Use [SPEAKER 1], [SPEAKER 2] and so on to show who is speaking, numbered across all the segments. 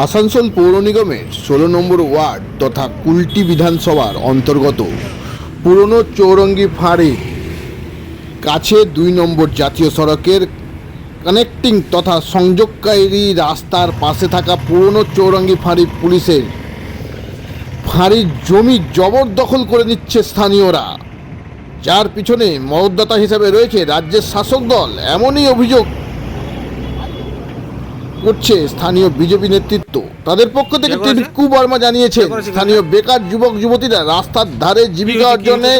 [SPEAKER 1] আসানসোল পৌর নিগমের ষোলো নম্বর ওয়ার্ড তথা কুলটি বিধানসভার অন্তর্গত। পুরনো চৌরঙ্গি ফাঁড়ির কাছে দুই নম্বর জাতীয় সড়কের কানেক্টিং তথা সংযোগকারী রাস্তার পাশে থাকা পুরনো চৌরঙ্গি ফাঁড়ি পুলিশের ফাঁড়ির জমি জবরদখল করে নিচ্ছে স্থানীয়রা। যার পিছনে মদতদাতা হিসেবে রয়েছে রাজ্যের শাসক দল। এমনই অভিযোগ করছে স্থানীয় বিজেপি নেতৃত্ব। তাদের পক্ষ থেকে? টিঙ্কু বর্মা জানিয়েছেন স্থানীয় বেকার যুবক যুবতীরা রাস্তার ধারে জীবিকা? অর্জনে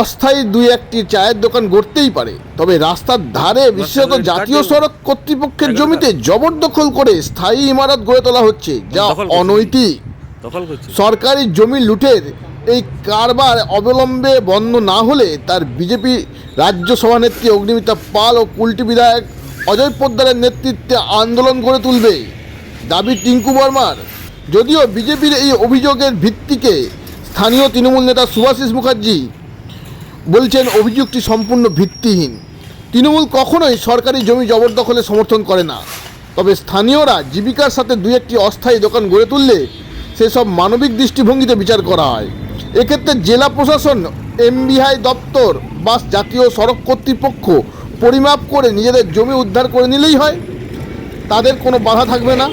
[SPEAKER 1] অস্থায়ী দুই একটি চায়ের দোকান গড়তেই পারে। তবে রাস্তার ধারে বিশেষত জাতীয় সড়ক কর্তৃপক্ষের জমিতে জবরদখল করে স্থায়ী ইমারত গড়ে তোলা হচ্ছে যা অনৈতিক। সরকারি জমি লুটের এই কারবার অবলম্বে বন্ধ না হলে তার বিজেপি রাজ্য সভানেত্রী অগ্নিমিতা পাল ও কুলটি বিধায়ক অজয় পোদ্দারের নেতৃত্বে আন্দোলন গড়ে তুলবে, দাবি টিঙ্কু বর্মার। যদিও বিজেপির এই অভিযোগের ভিত্তিকে স্থানীয় তৃণমূল নেতা সুভাষিস মুখার্জি বলছেন অভিযোগটি সম্পূর্ণ ভিত্তিহীন। তৃণমূল কখনোই সরকারি জমি জবরদখলে সমর্থন করে না। তবে স্থানীয়রা জীবিকার সাথে দু একটি অস্থায়ী দোকান গড়ে তুললে সেসব মানবিক দৃষ্টিভঙ্গিতে বিচার করা হয়। এক্ষেত্রে জেলা প্রশাসন, এমবিআই দপ্তর বা জাতীয় সড়ক কর্তৃপক্ষ পরিমাপ করে নিজেদের জমি উদ্ধার করে নিলেই হয়। তাদের কোনো বাধা থাকবে না।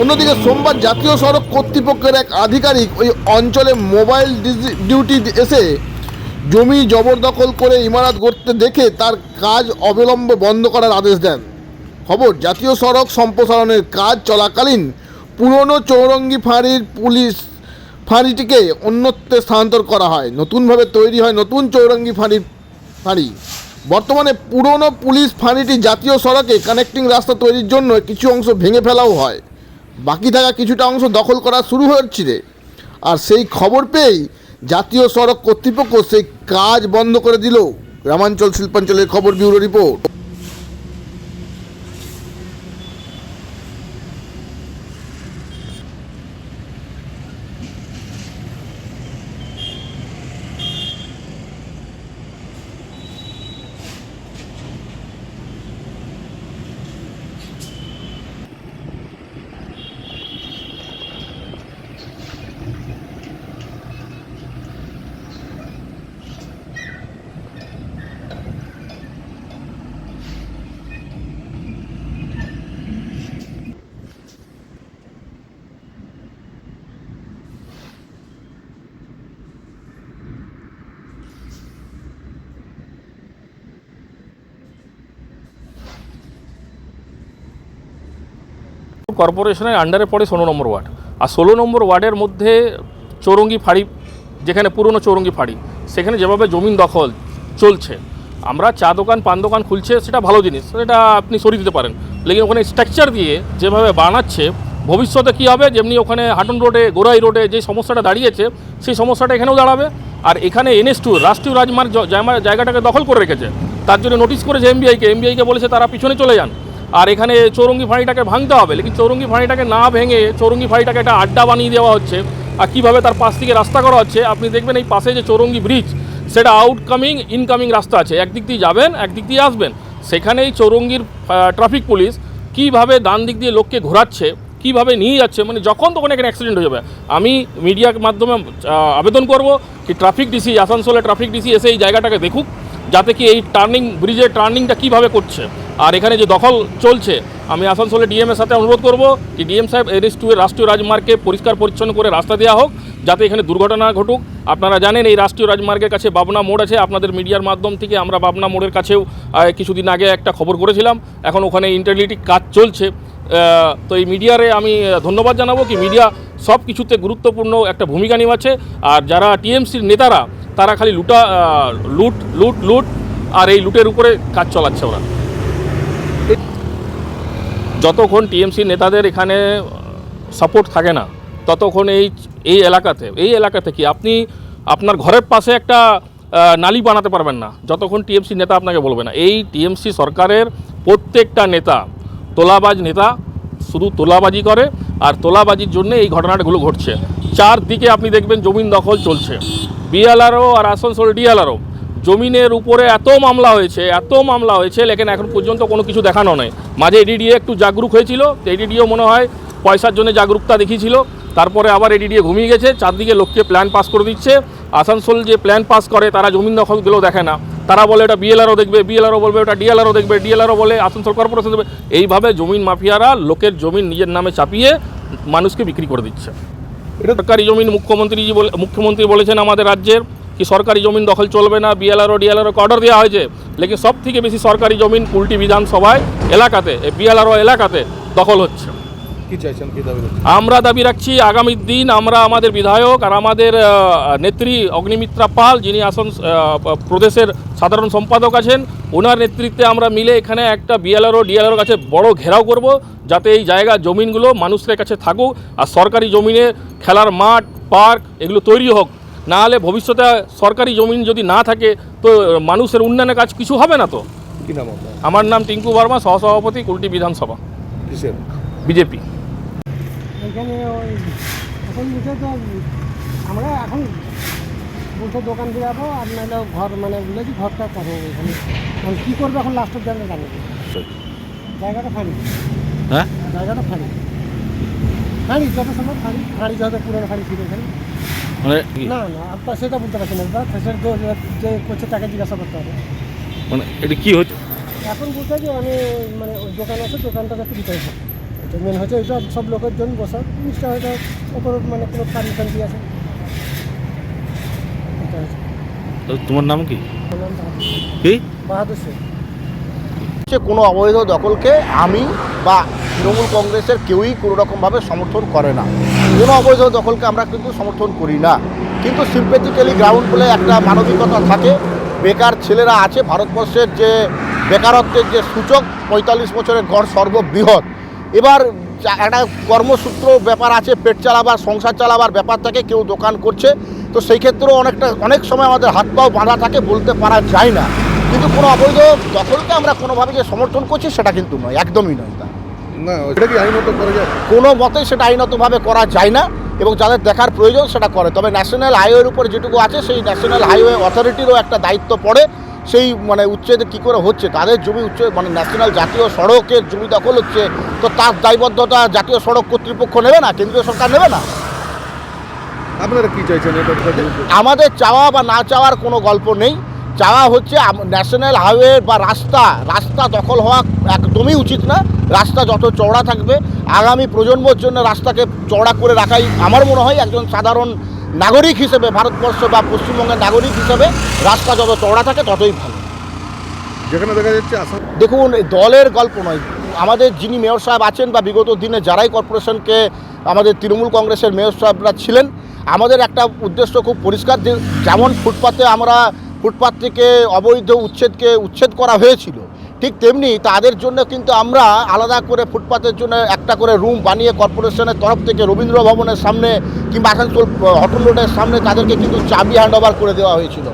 [SPEAKER 1] অন্যদিকে সোমবার জাতীয় সড়ক কর্তৃপক্ষের এক আধিকারিক ওই অঞ্চলে মোবাইল ডিউটি এসে জমি জবরদখল করে ইমারত গড়তে দেখে তার কাজ অবিলম্বে বন্ধ করার আদেশ দেন। খবর, জাতীয় সড়ক সম্প্রসারণের কাজ চলাকালীন পুরনো চৌরঙ্গি ফাঁড়ির পুলিশ ফাঁড়িটিকে অন্যত্রে স্থানান্তর করা হয়। নতুনভাবে তৈরি হয় নতুন চৌরঙ্গি ফাঁড়ি ফাঁড়ি। বর্তমানে পুরনো পুলিশ ফাঁড়িটি জাতীয় সড়কে কানেক্টিং রাস্তা তৈরির জন্য কিছু অংশ ভেঙে ফেলাও হয়। বাকি থাকা কিছুটা অংশ দখল করা শুরু হচ্ছিল আর সেই খবর পেয়েই জাতীয় সড়ক কর্তৃপক্ষ সেই কাজ বন্ধ করে দিল। গ্রামাঞ্চল শিল্পাঞ্চলের খবর ব্যুরো রিপোর্ট।
[SPEAKER 2] কর্পোরেশনের আন্ডারে পড়ে ষোলো নম্বর ওয়ার্ড। আর ষোলো নম্বর ওয়ার্ডের মধ্যে চৌরঙ্গি ফাঁড়ি, যেখানে পুরনো চৌরঙ্গি ফাঁড়ি, সেখানে যেভাবে জমিন দখল চলছে, আমরা চা দোকান, পান দোকান খুলছে, সেটা ভালো জিনিস, সেটা আপনি সরিয়ে দিতে পারেন। লেকিন ওখানে স্ট্রাকচার দিয়ে যেভাবে বানাচ্ছে, ভবিষ্যতে কী হবে? যেমনি ওখানে হাটন রোডে গোরাই রোডে যে সমস্যাটা দাঁড়িয়েছে, সেই সমস্যাটা এখানেও দাঁড়াবে। আর এখানে এনএস টু রাষ্ট্রীয় রাজমার্গ জায়গাটাকে দখল করে রেখেছে। তার জন্য নোটিশ করেছে এমবিআইকে এমবিআইকে বলেছে তারা পিছনে চলে যান। আর এখানে চৌরঙ্গি ফাঁড়িটাকে ভাঙতে হবে, লেকিন চৌরঙ্গি ফাঁড়িটাকে না ভেঙে চৌরঙ্গি ফাঁড়িটাকে একটা আড্ডা বানিয়ে দেওয়া হচ্ছে। আর কীভাবে তার পাশ থেকে রাস্তা করা হচ্ছে, আপনি দেখবেন এই পাশে যে চৌরঙ্গি ব্রিজ, সেটা আউটকামিং ইনকামিং রাস্তা আছে। একদিক দিয়ে যাবেন, একদিক দিয়ে আসবেন। সেখানেই চৌরঙ্গির ট্রাফিক পুলিশ কীভাবে ডান দিক দিয়ে লোককে ঘোরাচ্ছে, কীভাবে নিয়ে যাচ্ছে মানে যখন তখন এখানে অ্যাক্সিডেন্ট হয়ে যাবে। আমি মিডিয়ার মাধ্যমে আবেদন করব কি ট্রাফিক ডিসি আসানসোলে ট্রাফিক ডিসি এসে এই জায়গাটাকে দেখুক, যাতে কি এই টার্নিং ব্রিজের টার্নিংটা কীভাবে করছে। আর এখানে যে দখল চলছে, আমি আসানসোলে ডিএমের সাথে অনুরোধ করব কি ডিএম সাহেব এনএস টু এর রাষ্ট্রীয় রাজমার্গে পরিষ্কার পরিচ্ছন্ন করে রাস্তা দেওয়া হোক, যাতে এখানে দুর্ঘটনা ঘটুক। আপনারা জানেন এই রাষ্ট্রীয় রাজমার্গের কাছে বাবনা মোড় আছে, আপনাদের মিডিয়ার মাধ্যম থেকে আমরা বাবনা মোড়ের কাছেও কিছুদিন আগে একটা খবর করেছিলাম। এখন ওখানে ইন্টারনেটি কাজ চলছে। তো এই মিডিয়ারে আমি ধন্যবাদ জানাব কি মিডিয়া সব কিছুতে গুরুত্বপূর্ণ একটা ভূমিকা নিভাচ্ছে। আর যারা টিএমসির নেতারা, তারা খালি লুটা লুট লুট লুট, আর এই লুটের উপরে কাজ চলাচ্ছে ওরা। যতক্ষণ টিএমসি নেতাদের এখানে সাপোর্ট থাকে না, ততক্ষণ এই এই এলাকাতে এই এলাকাতে কি আপনি আপনার ঘরের পাশে একটা নালি বানাতে পারবেন না, যতক্ষণ টিএমসি নেতা আপনাকে বলবে না। এই টিএমসি সরকারের প্রত্যেকটা নেতা, তোলাবাজ নেতা শুধু তোলাবাজি করে আর তোলাবাজির জন্য এই ঘটনাগুলো ঘটছে। চারদিকে আপনি দেখবেন জমিন দখল চলছে। বিএলআরও আর আসানসোল ডিএলআরও জমিনের উপরে এত মামলা হয়েছে এত মামলা হয়েছে লেকিন এখন পর্যন্ত কোনো কিছু দেখানো নেই। মাঝে এডিডিএ একটু জাগরুক হয়েছিল এডিডিও মনে হয় পয়সার জন্য জাগরুকতা দেখিয়েছিল তারপরে আবার এডিডিএ ঘুমিয়ে গেছে চারদিকে লোককে প্ল্যান পাস করে দিচ্ছে। আসানসোল যে প্ল্যান পাস করে তারা জমিন দখলগুলো দেখে না। তারা বলে এটা বিএলআরও দেখবে বিএলআরও বলবে ওটা ডিএলআরও দেখবে ডিএলআরও বলে আসানসোল কর্পোরেশন দেবে। এইভাবে জমিন মাফিয়ারা লোকের জমিন নিজের নামে চাপিয়ে মানুষকে বিক্রি করে দিচ্ছে।
[SPEAKER 1] এটা
[SPEAKER 2] সরকারি জমিন মুখ্যমন্ত্রী জি বলে মুখ্যমন্ত্রী বলেছেন আমাদের রাজ্যের কি সরকারি জমিন দখল চলবে না বিএলআরও ডিএলআরও অর্ডার দেওয়া হয়েছে? লেকিন সব থেকে বেশি সরকারি জমিন কুলটি বিধানসভায় এলাকাতে বিএলআরও এলাকাতে দখল হচ্ছে। আমরা দাবি রাখছি আগামী দিন আমরা আমাদের বিধায়ক আর আমাদের নেত্রী অগ্নিমিত্রা পাল যিনি আসন প্রদেশের সাধারণ সম্পাদক আছেন ওনার নেতৃত্বে আমরা মিলে এখানে একটা বিএলআরও ডিএলআরও কাছে বড় ঘেরাও করব যাতে এই জায়গা জমিনগুলো মানুষের কাছে থাকুক আর সরকারি জমিনে খেলার মাঠ পার্ক এগুলো তৈরি হোক। না হলে ভবিষ্যতে সরকারি জমিন যদি না থাকে তো মানুষের উন্নয়নের কাজ কিছু হবে না তো?
[SPEAKER 1] কি নাম
[SPEAKER 2] আমার নাম টিঙ্কু বর্মা সহসভাপতি কুলটি বিধানসভা।
[SPEAKER 1] কিসের?
[SPEAKER 2] বিজেপি।
[SPEAKER 3] এখানে ওই এখন বুঝে তো আমরা এখন বলছে দোকান আর নাহলে ঘর মানে বলেছি ঘরটা করব এখানে। এখন কী করব এখন লাস্টের জানি জায়গাটা ফাঁড়ি
[SPEAKER 1] হ্যাঁ?
[SPEAKER 3] জায়গাটা ফাঁড়ি ফাঁড়ি যত সম্ভব ফাঁড়ি ফাঁড়ি যত পুরোনো ফাঁড়ি ছিল এখানে
[SPEAKER 2] মানে
[SPEAKER 3] না না আপনার সেটা বলতে পারছি না। দাদা তো যে করছে তাকে জিজ্ঞাসা করতে হবে।
[SPEAKER 2] মানে এটা কি হচ্ছে?
[SPEAKER 3] এখন বলতে যে আমি মানে ওই দোকান আছে দোকানটা একটু দিতে হবে। এটা মেন হচ্ছে এটা সব লোকের জন্য বসা জিনিসটা হয়তো ওপর মানে কোনো পারমিশন দিয়ে আছে?
[SPEAKER 2] তোমার নাম কি? কি?
[SPEAKER 3] বাহাদুর শেখ
[SPEAKER 4] কোনো অবৈধ দখলকে আমি বা তৃণমূল কংগ্রেসের কেউই কোনো রকমভাবে সমর্থন করে না। কোনো অবৈধ দখলকে আমরা কিন্তু সমর্থন করি না। কিন্তু সিম্পেথিক্যালি গ্রাউন্ড বলে একটা মানবিকতা থাকে। বেকার ছেলেরা আছে, ভারতবর্ষের যে বেকারত্বের যে সূচক, পঁয়তাল্লিশ বছরের গড় সর্ববৃহৎ এবার একটা কর্মসূত্র ব্যাপার আছে, পেট চালাবার, সংসার চালাবার ব্যাপার থাকে, কেউ দোকান করছে। তো সেই ক্ষেত্রেও অনেকটা, অনেক সময় আমাদের হাত পাও বাঁধা থাকে বলতে পারা যায় না। কিন্তু কোনো অবৈধ দখলকে আমরা কোনোভাবে যে সমর্থন করছি, সেটা কিন্তু নয়, একদমই নয়
[SPEAKER 1] না এটা কি আইনত করা যায়?
[SPEAKER 4] কোনো মতেই সেটা আইনতভাবে করা যায় না এবং যাদের দেখার প্রয়োজন সেটা করে। তবে ন্যাশনাল হাইওয়ের উপর যেটুকু আছে সেই ন্যাশনাল হাইওয়ে অথরিটিরও একটা দায়িত্ব পড়ে সেই মানে উচ্ছেদ কী করে হচ্ছে। তাদের জমি উচ্চ মানে ন্যাশনাল জাতীয় সড়কের জমি দখল হচ্ছে। তো তার দায়বদ্ধতা জাতীয় সড়ক কর্তৃপক্ষ নেবে না? কেন্দ্রীয় সরকার নেবে না?
[SPEAKER 1] আপনারা কি চাইছেন
[SPEAKER 4] আমাদের চাওয়া বা না চাওয়ার কোনো গল্প নেই। চাওয়া হচ্ছে ন্যাশনাল হাইওয়ে বা রাস্তা রাস্তা দখল হওয়া একদমই উচিত না। রাস্তা যত চওড়া থাকবে আগামী প্রজন্মর জন্য রাস্তাকে চওড়া করে রাখাই আমার মনে হয় একজন সাধারণ নাগরিক হিসেবে ভারতবর্ষ বা পশ্চিমবঙ্গের নাগরিক হিসেবে রাস্তা যত চওড়া থাকে ততই ভালো।
[SPEAKER 1] যেখানে দেখা যাচ্ছে
[SPEAKER 4] দেখুন দলের গল্প নয়। আমাদের যিনি মেয়র সাহেব আছেন বা বিগত দিনে যারাই কর্পোরেশনকে আমাদের তৃণমূল কংগ্রেসের মেয়র সাহেবরা ছিলেন আমাদের একটা উদ্দেশ্য খুব পরিষ্কার যে যেমন ফুটপাতে আমরা ফুটপাত থেকে অবৈধ উচ্ছেদকে উচ্ছেদ করা হয়েছিল ঠিক তেমনি তাদের জন্য কিন্তু আমরা আলাদা করে ফুটপাথের জন্য একটা করে রুম বানিয়ে কর্পোরেশনের তরফ থেকে রবীন্দ্র ভবনের সামনে কিংবা আসানসোল হটন রোডের সামনে তাদেরকে কিন্তু চাবি হ্যান্ড ওভার করে দেওয়া হয়েছিল।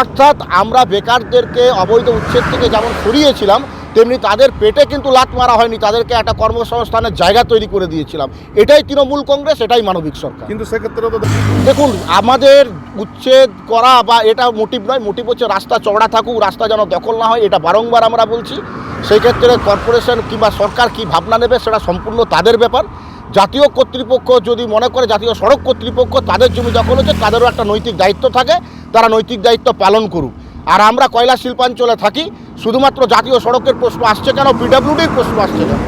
[SPEAKER 4] অর্থাৎ আমরা বেকারদেরকে অবৈধ উচ্ছেদ থেকে যেমন সরিয়েছিলাম তেমনি তাদের পেটে কিন্তু লাত মারা হয়নি তাদেরকে একটা কর্মসংস্থানের জায়গা তৈরি করে দিয়েছিলাম। এটাই তৃণমূল কংগ্রেস এটাই মানবিক সরকার।
[SPEAKER 1] কিন্তু সেক্ষেত্রে তো
[SPEAKER 4] দেখুন আমাদের উচ্ছেদ করা বা এটা মোটিভ নয় মোটিভ হচ্ছে রাস্তা চওড়া থাকুক রাস্তা যেন দখল না হয় এটা বারংবার আমরা বলছি। সেই ক্ষেত্রে কর্পোরেশন কিংবা সরকার কি ভাবনা নেবে সেটা সম্পূর্ণ তাদের ব্যাপার। জাতীয় কর্তৃপক্ষ যদি মনে করে জাতীয় সড়ক কর্তৃপক্ষ তাদের জমি দখল হচ্ছে তাদেরও একটা নৈতিক দায়িত্ব থাকে তারা নৈতিক দায়িত্ব পালন করুক। আর আমরা কয়লা শিল্পাঞ্চলে থাকি শুধুমাত্র জাতীয় সড়কের প্রশ্ন আসছে কেন পিডাব্লিউডির প্রশ্ন আসছে কেন?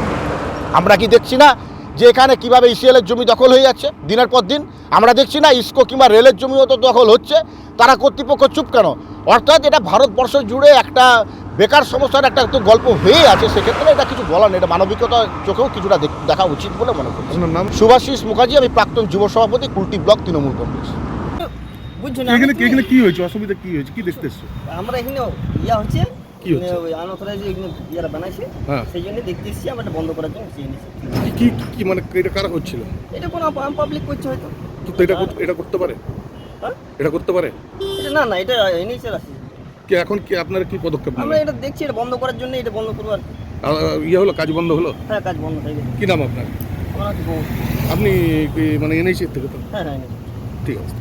[SPEAKER 4] আমরা কি দেখছি না যে এখানে কীভাবে ইসিএলের জমি দখল হয়ে যাচ্ছে দিনের পর দিন? আমরা দেখছি না ইসকো কিংবা রেলের জমিও তো দখল হচ্ছে তারা কর্তৃপক্ষ চুপ কেন? অর্থাৎ এটা ভারতবর্ষ জুড়ে একটা বেকার সমস্যার একটা তো গল্প হয়ে আছে সেক্ষেত্রে এটা কিছু বলার নেই এটা মানবিকতা চোখেও কিছুটা দেখ- উচিত বলে মনে করছি। সুভাষিস মুখার্জি আমি প্রাক্তন যুব সভাপতি কুলটি ব্লক তৃণমূল কংগ্রেস।
[SPEAKER 5] বুঝছ না?
[SPEAKER 1] এখানে এখানে কি হয়েছে? অসুবিধা কি হয়েছে? কি
[SPEAKER 5] আমরা এখানে ইয়া হচ্ছে
[SPEAKER 1] কি হচ্ছে?
[SPEAKER 5] আনঅথরাইজ এখানে ইয়ারা বানাইছে
[SPEAKER 1] হ্যাঁ।
[SPEAKER 5] সেই জন্য দেখতে এসেছি আমরা বন্ধ করার জন্য চেয়ে নিয়েছি
[SPEAKER 1] কি কি মানে এটা কারা
[SPEAKER 5] এটা কোনো পাবলিক করছে হয়তো।
[SPEAKER 1] তো এটা এটা করতে পারে?
[SPEAKER 5] হ্যাঁ?
[SPEAKER 1] এটা করতে পারে?
[SPEAKER 5] এটা না না এটা এনএইচআর আছে
[SPEAKER 1] কি। এখন কি আপনারা কি পদক্ষেপ
[SPEAKER 5] আমরা এটা দেখছি এটা বন্ধ করার জন্য এটা বন্ধ করব আর
[SPEAKER 1] ইয়ে হলো কাজ বন্ধ হলো?
[SPEAKER 5] হ্যাঁ কাজ বন্ধ হয়ে গেছে।
[SPEAKER 1] কি নাম আপনার। আপনি মানে এনেছি থেকে তো?
[SPEAKER 5] হ্যাঁ হ্যাঁ
[SPEAKER 1] ঠিক আছে